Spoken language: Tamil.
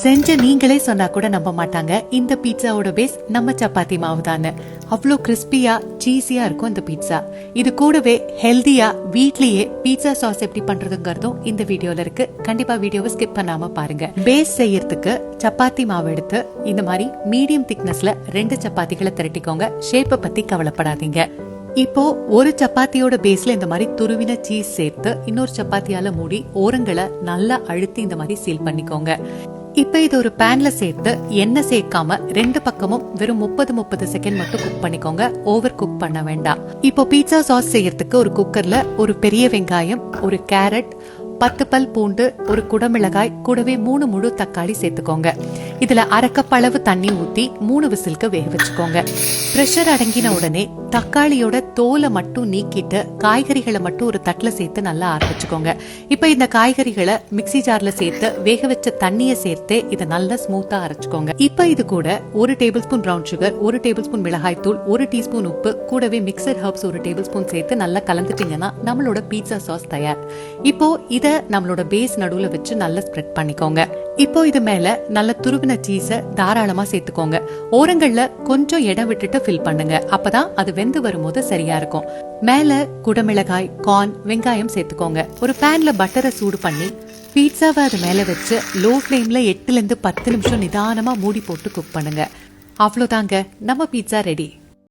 செஞ்ச நீங்களே சொன்னா கூட நம்ப மாட்டாங்க. இந்த பீட்சாவோட பேஸ் நம்ம சப்பாத்தி மாவு தானே அவ்வளோ கிறிஸ்பியா சீஸியா இருக்கும் இந்த பீட்சா. இது கூடவே ஹெல்தியா வீட்லயே பீட்சா சாஸ் எப்படி பண்றதுங்கிறதும் இந்த வீடியோல இருக்கு. கண்டிப்பா வீடியோவை ஸ்கிப் பண்ணாம பாருங்க. பேஸ் செய்யறதுக்கு சப்பாத்தி மாவு எடுத்து இந்த மாதிரி மீடியம் திக்னஸ்ல ரெண்டு சப்பாத்திகளை திரட்டிக்கோங்க. ஷேப்பை பத்தி கவலைப்படாதீங்க. இப்போ ஒரு சப்பாத்தியோட பேஸ்ல இந்த மாதிரி துருவின சீஸ் சேர்த்து இன்னொரு சப்பாத்தியால மூடி ஓரங்களை நல்லா அழுத்தி இந்த மாதிரி சீல் பண்ணிக்கோங்க. இப்போ இது ஒரு பேன்ல சேர்த்து எண்ணெய் சேர்க்காம ரெண்டு பக்கமும் வெறும் முப்பது முப்பது செகண்ட் மட்டும் குக் பண்ணிக்கோங்க. ஓவர் குக் பண்ண வேண்டாம். இப்போ பீட்சா சாஸ் செய்யறதுக்கு ஒரு குக்கர்ல ஒரு பெரிய வெங்காயம் ஒரு கேரட் பத்து பல் பூண்டு ஒரு குடமிளகாய் கூடவே மூணு முழு தக்காளி சேர்த்துக்கோங்க. இதுல அரைக்கப்பளவு தண்ணி ஊத்தி மூணு விசிலுக்கு வேக வச்சுக்கோங்க. ப்ரெஷர் அடங்கின உடனே தக்காளியோட தோலை மட்டும் நீக்கிட்டு காய்கறிகளை மட்டும் ஒரு தட்டில் சேர்த்து நல்லா ஆரம்பிச்சுக்கோங்க இப்போ இந்த காய்கறிகளை மிக்ஸி ஜார்ல சேர்த்து வேக வச்ச தண்ணியை சேர்த்து இதை நல்லா ஸ்மூத்தா அரைச்சுக்கோங்க. இப்போ இது கூட ஒரு டேபிள் ஸ்பூன் ப்ரௌன் சுகர் ஒரு டேபிள் ஸ்பூன் மிளகாய் தூள் ஒரு டீஸ்பூன் உப்பு கூடவே மிக்சர் ஹர்ப்ஸ் ஒரு டேபிள் ஸ்பூன் சேர்த்து நல்லா கலந்துட்டீங்கன்னா நம்மளோட பீட்சா சாஸ் தயார். இப்போ இதை நம்மளோட பேஸ் நடுவில் வச்சு நல்லா ஸ்ப்ரெட் பண்ணிக்கோங்க. இப்போ இது மேல நல்ல துருவின சீஸ தாராளமா சேர்த்துக்கோங்க. ஓரங்கள்ல கொஞ்சம் இடம் விட்டுட்டு ஃபில் பண்ணுங்க. அப்பதான் அது வெந்து வரும்போது சரியா இருக்கும். மேல குடமிளகாய் கார்ன் வெங்காயம் சேர்த்துக்கோங்க. ஒரு பேன்ல பட்டரை சூடு பண்ணி பீட்சாவை அது மேல வச்சு லோ ஃப்ளேம்ல எட்டுல இருந்து பத்து நிமிஷம் நிதானமா மூடி போட்டு குக் பண்ணுங்க. அவ்வளோதாங்க நம்ம பீட்சா ரெடி